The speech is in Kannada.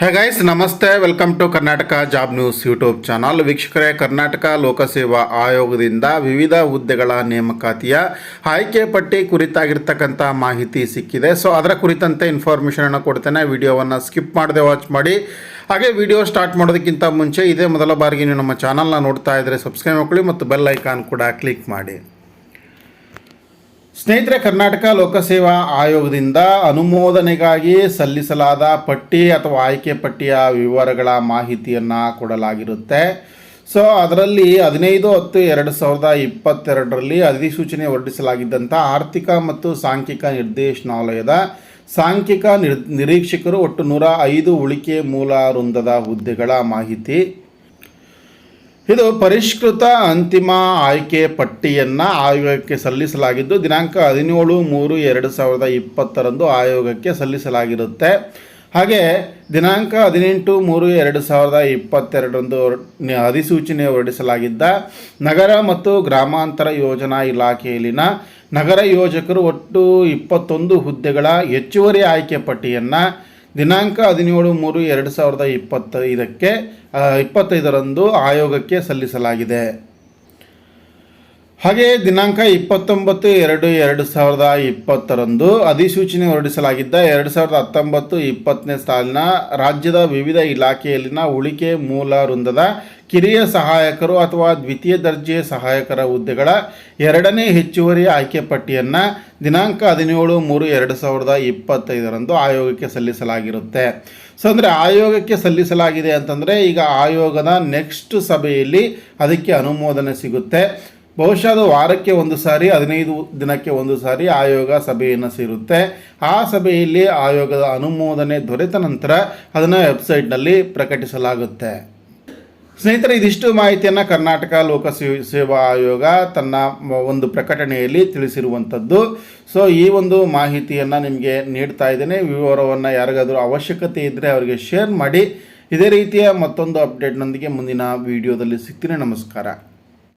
ಹೇ ಗೈಸ್ ನಮಸ್ತೆ welcome to Karnataka job news YouTube channel ವೀಕ್ಷಕರೇ, ಕರ್ನಾಟಕ ಲೋಕಸೇವಾ ಆಯೋಗದಿಂದ ವಿವಿಧ ಹುದ್ದೆಗಳ ನೇಮಕಾತಿಯ ಆಯ್ಕೆ ಪಟ್ಟಿ ಕುರಿತಾಗಿರ್ತಕ್ಕಂಥ ಮಾಹಿತಿ ಸಿಕ್ಕಿದೆ. ಸೊ ಅದರ ಕುರಿತಂತೆ ಇನ್ಫಾರ್ಮೇಷನನ್ನು ಕೊಡ್ತೇನೆ. ವಿಡಿಯೋವನ್ನು ಸ್ಕಿಪ್ ಮಾಡದೆ ವಾಚ್ ಮಾಡಿ. ಹಾಗೆ ವಿಡಿಯೋ ಸ್ಟಾರ್ಟ್ ಮಾಡೋದಕ್ಕಿಂತ ಮುಂಚೆ ಇದೇ ಮೊದಲ ಬಾರಿಗೆ ನೀವು ನಮ್ಮ ಚಾನಲ್ನ ನೋಡ್ತಾ ಇದ್ದರೆ ಸಬ್ಸ್ಕ್ರೈಬ್ ಮಾಡ್ಕೊಳ್ಳಿ ಮತ್ತು ಬೆಲ್ ಐಕಾನ್ ಕೂಡ ಕ್ಲಿಕ್ ಮಾಡಿ. ಸ್ನೇಹಿತರೆ, ಕರ್ನಾಟಕ ಲೋಕಸೇವಾ ಆಯೋಗದಿಂದ ಅನುಮೋದನೆಗಾಗಿ ಸಲ್ಲಿಸಲಾದ ಪಟ್ಟಿ ಅಥವಾ ಆಯ್ಕೆ ಪಟ್ಟಿಯ ವಿವರಗಳ ಮಾಹಿತಿಯನ್ನು ಕೊಡಲಾಗಿರುತ್ತೆ. ಸೊ ಅದರಲ್ಲಿ ಹದಿನೈದು ಹತ್ತು ಎರಡು ಸಾವಿರದ ಇಪ್ಪತ್ತೆರಡರಲ್ಲಿ ಅಧಿಸೂಚನೆ ಹೊರಡಿಸಲಾಗಿದ್ದಂಥ ಆರ್ಥಿಕ ಮತ್ತು ಸಾಂಖ್ಯಿಕ ನಿರ್ದೇಶನಾಲಯದ ಸಾಂಖ್ಯಿಕ ನಿರ್, ನಿರೀಕ್ಷಕರು ಒಟ್ಟು ನೂರ ಐದು ಉಳಿಕೆ ಮೂಲ ವೃಂದದ ಹುದ್ದೆಗಳ ಮಾಹಿತಿ ಇದು ಪರಿಷ್ಕೃತ ಅಂತಿಮ ಆಯ್ಕೆ ಪಟ್ಟಿಯನ್ನು ಆಯೋಗಕ್ಕೆ ಸಲ್ಲಿಸಲಾಗಿದ್ದು, ದಿನಾಂಕ ಹದಿನೇಳು ಮೂರು ಎರಡು ಸಾವಿರದ ಇಪ್ಪತ್ತರಂದು ಆಯೋಗಕ್ಕೆ ಸಲ್ಲಿಸಲಾಗಿರುತ್ತೆ. ಹಾಗೆ, ದಿನಾಂಕ ಹದಿನೆಂಟು ಮೂರು ಎರಡು ಸಾವಿರದ ಇಪ್ಪತ್ತೆರಡರಂದು ಅಧಿಸೂಚನೆ ಹೊರಡಿಸಲಾಗಿದ್ದ ನಗರ ಮತ್ತು ಗ್ರಾಮಾಂತರ ಯೋಜನಾ ಇಲಾಖೆಯಲ್ಲಿನ ನಗರ ಯೋಜಕರು ಒಟ್ಟು ಇಪ್ಪತ್ತೊಂದು ಹುದ್ದೆಗಳ ಹೆಚ್ಚುವರಿ ಆಯ್ಕೆ ಪಟ್ಟಿಯನ್ನು ದಿನಾಂಕ ಹದಿನೇಳು ಮೂರು ಎರಡು ಸಾವಿರದ ಇಪ್ಪತ್ತೈದಕ್ಕೆ ಇಪ್ಪತ್ತೈದರಂದು ಆಯೋಗಕ್ಕೆ ಸಲ್ಲಿಸಲಾಗಿದೆ. ಹಾಗೆ ದಿನಾಂಕ ಇಪ್ಪತ್ತೊಂಬತ್ತು ಎರಡು ಎರಡು ಸಾವಿರದ ಇಪ್ಪತ್ತರಂದು ಅಧಿಸೂಚನೆ ಹೊರಡಿಸಲಾಗಿದ್ದ ಎರಡು ಸಾವಿರದ ಹತ್ತೊಂಬತ್ತು ಇಪ್ಪತ್ತನೇ ಸಾಲಿನ ರಾಜ್ಯದ ವಿವಿಧ ಇಲಾಖೆಯಲ್ಲಿನ ಉಳಿಕೆ ಮೂಲ ವೃಂದದ ಕಿರಿಯ ಸಹಾಯಕರು ಅಥವಾ ದ್ವಿತೀಯ ದರ್ಜೆಯ ಸಹಾಯಕರ ಹುದ್ದೆಗಳ ಎರಡನೇ ಹೆಚ್ಚುವರಿ ಆಯ್ಕೆ ಪಟ್ಟಿಯನ್ನು ದಿನಾಂಕ ಹದಿನೇಳು ಮೂರು ಎರಡು ಸಾವಿರದ ಇಪ್ಪತ್ತೈದರಂದು ಆಯೋಗಕ್ಕೆ ಸಲ್ಲಿಸಲಾಗಿರುತ್ತೆ. ಸೊ, ಅಂದರೆ ಆಯೋಗಕ್ಕೆ ಸಲ್ಲಿಸಲಾಗಿದೆ ಅಂತಂದರೆ ಈಗ ಆಯೋಗದ ನೆಕ್ಸ್ಟ್ ಸಭೆಯಲ್ಲಿ ಅದಕ್ಕೆ ಅನುಮೋದನೆ ಸಿಗುತ್ತೆ. ಬಹುಶಃ ಅದು ವಾರಕ್ಕೆ ಒಂದು ಸಾರಿ, ಹದಿನೈದು ದಿನಕ್ಕೆ ಒಂದು ಸಾರಿ ಆಯೋಗ ಸಭೆಯನ್ನು ಸೇರುತ್ತೆ. ಆ ಸಭೆಯಲ್ಲಿ ಆಯೋಗದ ಅನುಮೋದನೆ ದೊರೆತ ನಂತರ ಅದನ್ನು ವೆಬ್ಸೈಟ್ನಲ್ಲಿ ಪ್ರಕಟಿಸಲಾಗುತ್ತೆ. ಸ್ನೇಹಿತರೆ, ಇದಿಷ್ಟು ಮಾಹಿತಿಯನ್ನು ಕರ್ನಾಟಕ ಲೋಕ ಸೇವಾ ಆಯೋಗ ತನ್ನ ಒಂದು ಪ್ರಕಟಣೆಯಲ್ಲಿ ತಿಳಿಸಿರುವಂಥದ್ದು. ಸೊ, ಈ ಒಂದು ಮಾಹಿತಿಯನ್ನು ನಿಮಗೆ ನೀಡ್ತಾ ಇದ್ದೇನೆ. ವಿವರವನ್ನು ಯಾರಿಗಾದರೂ ಅವಶ್ಯಕತೆ ಇದ್ದರೆ ಅವರಿಗೆ ಶೇರ್ ಮಾಡಿ. ಇದೇ ರೀತಿಯ ಮತ್ತೊಂದು ಅಪ್ಡೇಟ್ನೊಂದಿಗೆ ಮುಂದಿನ ವಿಡಿಯೋದಲ್ಲಿ ಸಿಗ್ತೀನಿ. ನಮಸ್ಕಾರ.